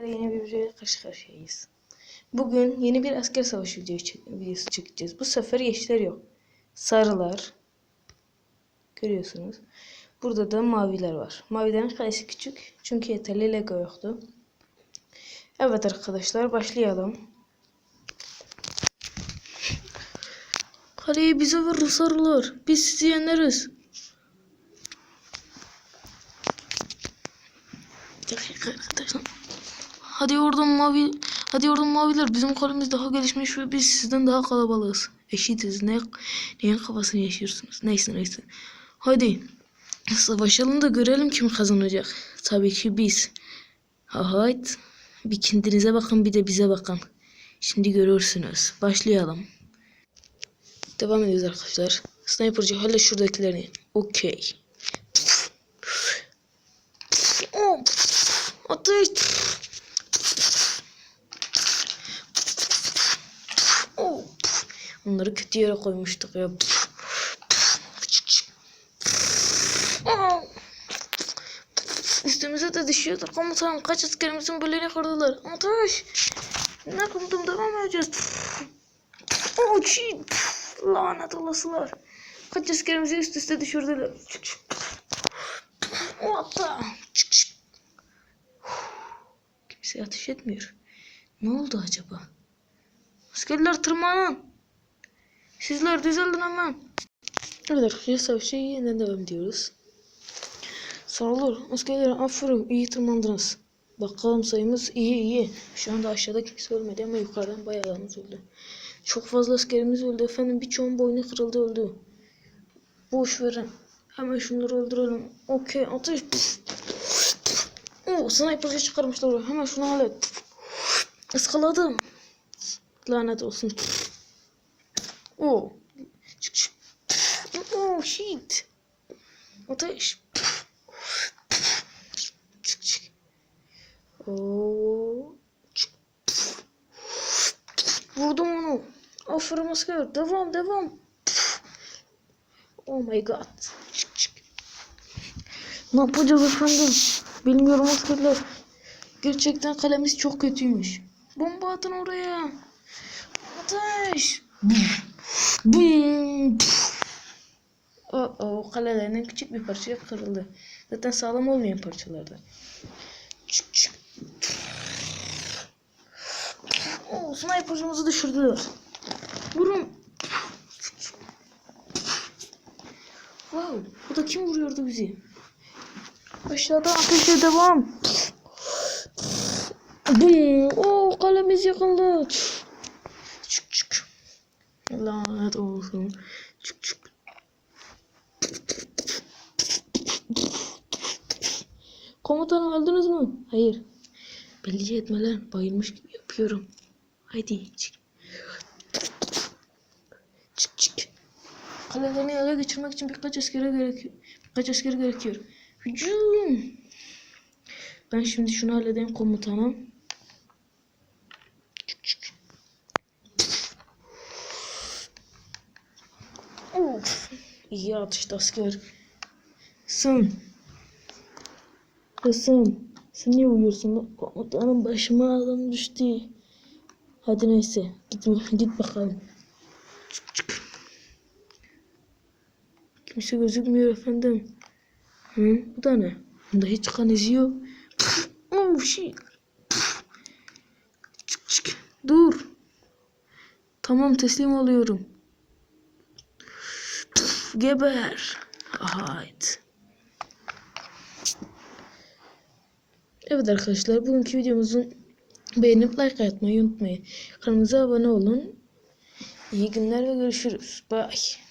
Yeni bir videoya karşı karşıyayız. Bugün yeni bir asker savaşı videoyu çek- videosu çekeceğiz. Bu sefer yeşiller yok. Sarılar. Görüyorsunuz. Burada da maviler var. Mavilerin kalesi küçük. Çünkü yeterli Lego yoktu. Evet arkadaşlar başlayalım. Kaleyi bize verin sarılar. Biz sizi yeneriz. Dakika arkadaşlar. Hadi oradan mavi hadi oradan maviler bizim kalemiz daha gelişmiş ve biz sizden daha kalabalığız. Eşitiz. Ne neyin kafasını yaşıyorsunuz? Neyse neyse. Hadi savaşalım da görelim kim kazanacak. Tabii ki biz. Hayt. Bir kendinize bakın bir de bize bakın. Şimdi görürsünüz. Başlayalım. Devam ediyoruz arkadaşlar. Sniper'cı hala şuradakilerini. Okey. Ateş. Oh. Onları kötü yere koymuştuk ya. Üstümüze de düşüyordu. Komutanım kaç askerimizin bölüğünü kırdılar. Ateş. Ne kıldım devam edeceğiz. Oh shit. Lanet olasılar. Kaç askerimizi üst üste düşürdüler. Çık. Kimse ateş etmiyor. Ne oldu acaba? Askerler tırmanın. Sizler düzelin hemen. Evet arkadaşlar savaşa yeniden devam ediyoruz. Sağ olun. Askerler aferin iyi tırmandınız. Bakalım sayımız iyi iyi. Şu anda aşağıda kimse ölmedi ama yukarıdan bayağı adamımız öldü. Çok fazla askerimiz öldü efendim. Birçoğun boynu kırıldı öldü. Boş verin. Hemen şunları öldürelim. Okey ateş. Oo sniper'cı çıkarmışlar oraya. Hemen şunu hallet. Iskaladım. Lanet olsun. Çık. Oh shit. Ateş. Çık. Vurdum onu. Aferin asker. Devam devam. Oh my god. Ne yapacağız efendim? Bilmiyorum askerler. Gerçekten kalemiz çok kötüymüş. Bomba atın oraya. Ateş. Bum. O, o kalelerinin küçük bir parçaya kırıldı. Zaten sağlam olmayan parçalardı. Çık çık. Oo, sniper'cımızı düşürdüler. Vurun. Wow, bu da kim vuruyordu bizi? Aşağıda ateşe devam. Bum. Oo, kalemiz yakıldı. Lanet olsun. Çık çık. Komutanım öldünüz mü? Hayır. Belli etmeler bayılmış gibi yapıyorum. Haydi çık. Çık çık. Kalelerini ele geçirmek için birkaç askere gerekiyor. Birkaç asker gerekiyor. Hücum. Ben şimdi şunu halledeyim komutanım. Çık çık. Of. İyi atıştı asker. Sın. Kızım. Sen niye uyuyorsun? Komutanım başıma adam düştü. Hadi neyse. Git, git bakalım. Çık çık. Kimse gözükmüyor efendim. Hı? Bu da ne? Bunda hiç kan izi yok. Oh shit. Çık çık. Dur. Tamam teslim oluyorum. Geber. Hayt. Evet arkadaşlar bugünkü videomuzun beğenip like atmayı unutmayın. Kanalımıza abone olun. İyi günler ve görüşürüz. Bye.